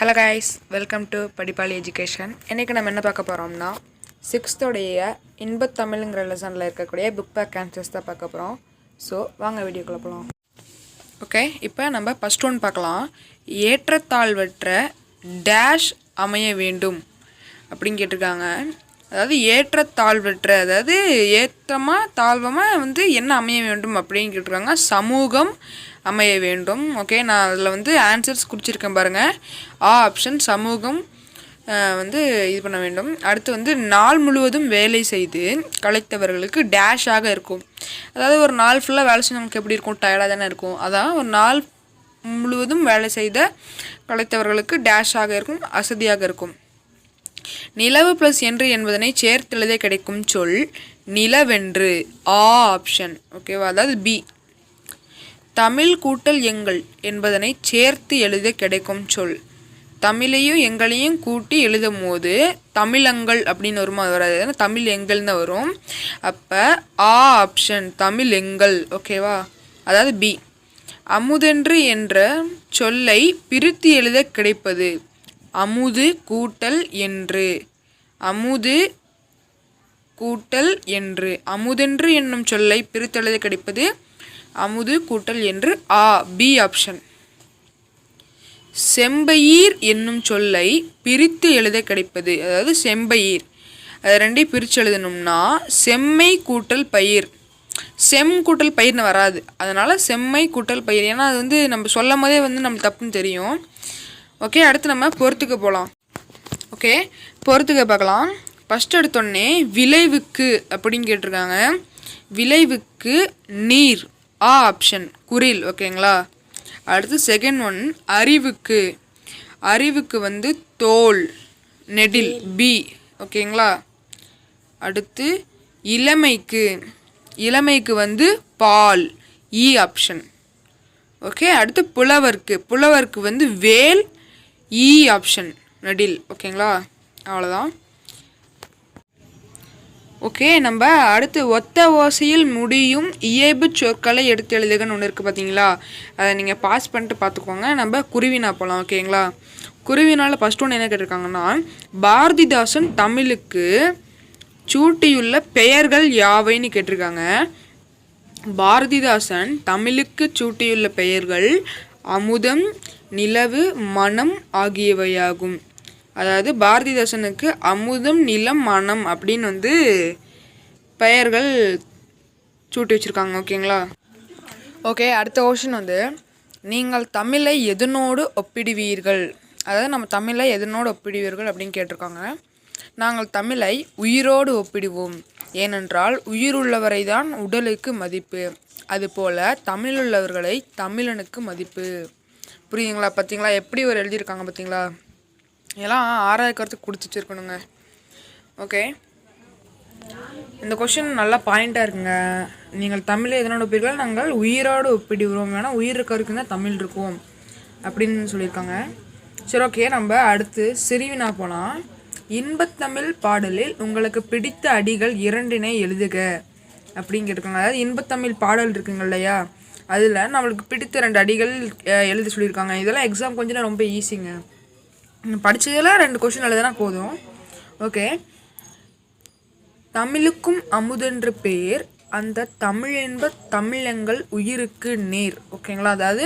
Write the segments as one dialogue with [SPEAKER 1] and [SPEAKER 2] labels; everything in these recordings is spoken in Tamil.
[SPEAKER 1] Hello guys welcome to Padippali education இன்றைக்கி நம்ம என்ன பார்க்க போகிறோம்னா சிக்ஸ்த்தோடைய இன்பத்தமிழ்ங்கிற லெசனில் இருக்கக்கூடிய புக் பேக் ஆன்சர்ஸ் தான் பார்க்க போகிறோம் ஸோ வாங்க வீடியோக்குள்ளே போகலாம் ஓகே இப்போ நம்ம ஃபஸ்ட் ஒன் பார்க்கலாம். ஏற்றத்தாழ்வற்ற டேஷ் அமைய வேண்டும் அப்படின்னு கேட்டிருக்காங்க. அதாவது ஏற்றத்தாழ்வற்ற அதாவது ஏற்றமாக தாழ்வமாக வந்து என்ன அமைய வேண்டும் அப்படின்னு கேட்டிருக்காங்க. சமூகம் அமைய வேண்டும். ஓகே நான் அதில் வந்து ஆன்சர்ஸ் குறிச்சிருக்கேன் பாருங்கள் ஆ ஆப்ஷன் சமூகம் வந்து இது பண்ண வேண்டும். அடுத்து வந்து நாள் முழுவதும் வேலை செய்து கலைத்தவர்களுக்கு டேஷாக இருக்கும். அதாவது ஒரு நாள் ஃபுல்லாக வேலை செஞ்சவங்களுக்கு எப்படி இருக்கும்? டயர்டாக தானே இருக்கும். அதான் ஒரு நாள் முழுவதும் வேலை செய்த கலைத்தவர்களுக்கு டேஷாக இருக்கும் அசதியாக இருக்கும். நிலவு ப்ளஸ் என்று என்பதனை சேர்த்தெழுத கிடைக்கும் சொல் நிலவென்று. ஆ ஆப்ஷன் ஓகேவா அதாவது பி தமிழ் கூட்டல் எங்கள் என்பதனை சேர்த்து எழுத கிடைக்கும் சொல். தமிழையும் எங்களையும் கூட்டி எழுதும் போது தமிழங்கள் அப்படின்னு வருமா? அது வராது தமிழ் எங்கள்னு தான் வரும். அப்போ ஆ ஆப்ஷன் தமிழ் எங்கள். ஓகேவா அதாவது பி அமுதென்று என்ற சொல்லை பிரித்து எழுத கிடைப்பது. அமுது கூட்டல் என்று. அமுது கூட்டல் என்று. அமுதென்று என்னும் சொல்லை பிரித்தெழுத கிடைப்பது அமுது கூட்டல் என்று. ஆ பி ஆப்ஷன் செம்பயீர் என்னும் சொல்லை பிரித்து எழுத கிடைப்பது. அதாவது செம்பயிர். அது ரெண்டையும் பிரித்து எழுதணும்னா செம்மை கூட்டல் பயிர். செம் கூட்டல் பயிர்னு வராது. அதனால் செம்மை கூட்டல் பயிர். ஏன்னா அது வந்து நம்ம சொல்லும் போதே வந்து நம்ம தப்புன்னு தெரியும். ஓகே அடுத்து நம்ம பொறுத்துக்க போகலாம் ஓகே பொறுத்துக்க பார்க்கலாம். ஃபஸ்ட் எடுத்தோடனே விளைவுக்கு அப்படின்னு கேட்டிருக்காங்க. விளைவுக்கு நீர் ஆ ஆப்ஷன் குரில் ஓகேங்களா அடுத்து செகண்ட் ஒன் அறிவுக்கு. அறிவுக்கு வந்து தோல் நெடில் பி ஓகேங்களா அடுத்து இளமைக்கு. இளமைக்கு வந்து பால் இ ஆப்ஷன் ஓகே அடுத்து புலவர்க்கு. புலவர்க்கு வந்து வேல் இ ஆப்ஷன் நடில் ஓகேங்களா? அவ்வளோதான் ஓகே நம்ம அடுத்து ஒத்த ஓசையில் முடியும் இயல்பு சொற்களை எடுத்து எழுதுகன்னு ஒன்று இருக்குது பார்த்தீங்களா அதை நீங்கள் பாஸ் பண்ணிட்டு பார்த்துக்கோங்க நம்ம குருவினா போகலாம் ஓகேங்களா? குருவினால் ஃபஸ்ட் ஒன்று என்ன கேட்டிருக்காங்கன்னா பாரதிதாசன் தமிழுக்கு சூட்டியுள்ள பெயர்கள் யாவைன்னு கேட்டிருக்காங்க. பாரதிதாசன் தமிழுக்கு சூட்டியுள்ள பெயர்கள் அமுதம் நிலவு மனம் ஆகியவையாகும். அதாவது பாரதிதாசனுக்கு அமுதம் நிலம் மனம் அப்படின்னு வந்து பெயர்கள் சூட்டி வச்சுருக்காங்க ஓகேங்களா? ஓகே அடுத்த கொஷின் வந்து நீங்கள் தமிழை எதனோடு ஒப்பிடுவீர்கள்? அதாவது நம்ம தமிழை எதனோடு ஒப்பிடுவீர்கள் அப்படின்னு கேட்டிருக்காங்க. நாங்கள் தமிழை உயிரோடு ஒப்பிடுவோம். ஏனென்றால் உயிருள்ளவரை தான் உடலுக்கு மதிப்பு. அதுபோல் தமிழ் உள்ளவர்களை தமிழனுக்கு மதிப்பு. புரியுதுங்களா? பார்த்தீங்களா எப்படி ஒரு எழுதியிருக்காங்க பார்த்தீங்களா இதெல்லாம் ஆறாவது கருத்து கொடுத்து வச்சுருக்கணுங்க. ஓகே இந்த கொஷின் நல்லா பாயிண்ட்டாக இருக்குங்க. நீங்கள் தமிழை எதனோட ஒப்பிடுங்கள் நாங்கள் உயிரோடு ஒப்பிடுகிறோம். வேணால் உயிர் இருக்க வரைக்கும் தான் தமிழ் இருக்கும் அப்படின்னு சொல்லியிருக்காங்க. சரி ஓகே நம்ம அடுத்து சிறுவினா போனால் இன்பத்தமிழ் பாடலில் உங்களுக்கு பிடித்த அடிகள் இரண்டினை எழுதுக. அப்படின்னு கேட்டிருக்காங்க அதாவது இன்பத்தமிழ் பாடல் இருக்குங்க இல்லையா? அதில் நம்மளுக்கு பிடித்த ரெண்டு அடிகள் எழுத சொல்லியிருக்காங்க. இதெல்லாம் எக்ஸாம் கொஞ்சம் ரொம்ப ஈஸிங்க படித்ததெல்லாம் ரெண்டு கொஷின் எழுதுனா போதும். ஓகே தமிழுக்கும் அமுதென்று பேர் அந்த தமிழ் என்ப தமிழங்கள் உயிருக்கு நேர். ஓகேங்களா அதாவது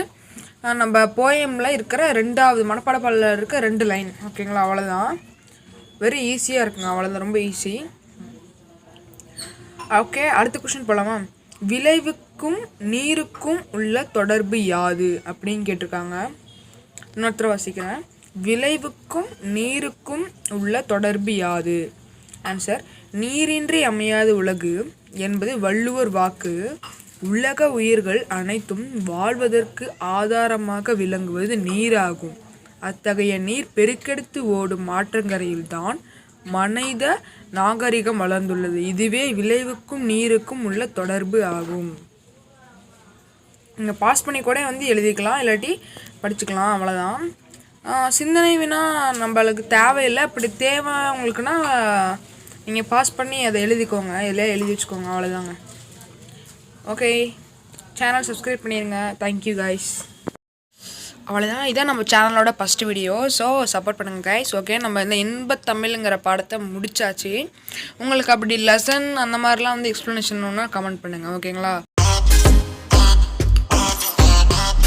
[SPEAKER 1] நம்ம போயமில் இருக்கிற ரெண்டாவது மனப்பாட பாடலில் இருக்க ரெண்டு லைன் ஓகேங்களா அவ்வளோதான் வெரி ஈஸியாக இருக்குங்க. அவ்வளோதான் ரொம்ப ஈஸி ஓகே அடுத்த கொஷின் போகலாமா விளைவுக்கும் நீருக்கும் உள்ள தொடர்பு யாது? அப்படின்னு கேட்டிருக்காங்க. இன்னொருத்தர் வாசிக்கிறேன். விளைவுக்கும் நீருக்கும் உள்ள தொடர்பு யாது? ஆன்சர் நீரின்றி அமையாத உலகு என்பது வள்ளுவர் வாக்கு. உலக உயிர்கள் அனைத்தும் வாழ்வதற்கு ஆதாரமாக விளங்குவது நீராகும். அத்தகைய நீர் பெருக்கெடுத்து ஓடும் ஆற்றங்கரையில்தான் மனித நாகரிகம் வளர்ந்துள்ளது. இதுவே விளைவுக்கும் நீருக்கும் உள்ள தொடர்பு ஆகும். நீங்கள் பாஸ் பண்ணி கூட வந்து எழுதிக்கலாம். இல்லாட்டி படிச்சுக்கலாம். அவ்வளோதான் சிந்தனை வினா நம்மளுக்கு தேவையில்லை. அப்படி தேவை உங்களுக்குன்னா நீங்கள் பாஸ் பண்ணி அதை எழுதிக்கோங்க. இதில் எழுதி வச்சுக்கோங்க. அவ்வளோதாங்க ஓகே சேனல் சப்ஸ்கிரைப் பண்ணிடுங்க தேங்க்யூ காய்ஸ் அவ்வளோதான் இதான் நம்ம சேனலோட ஃபஸ்ட் வீடியோ ஸோ சப்போர்ட் பண்ணுங்க கைஸ் ஓகே நம்ம இந்த இன்பத் தமிழுங்கிற பாடத்தை முடிச்சாச்சு. உங்களுக்கு அப்படி லெசன் அந்த மாதிரிலாம் வந்து எக்ஸ்ப்ளனேஷன் ஒன்றா கமெண்ட் பண்ணுங்கள் ஓகேங்களா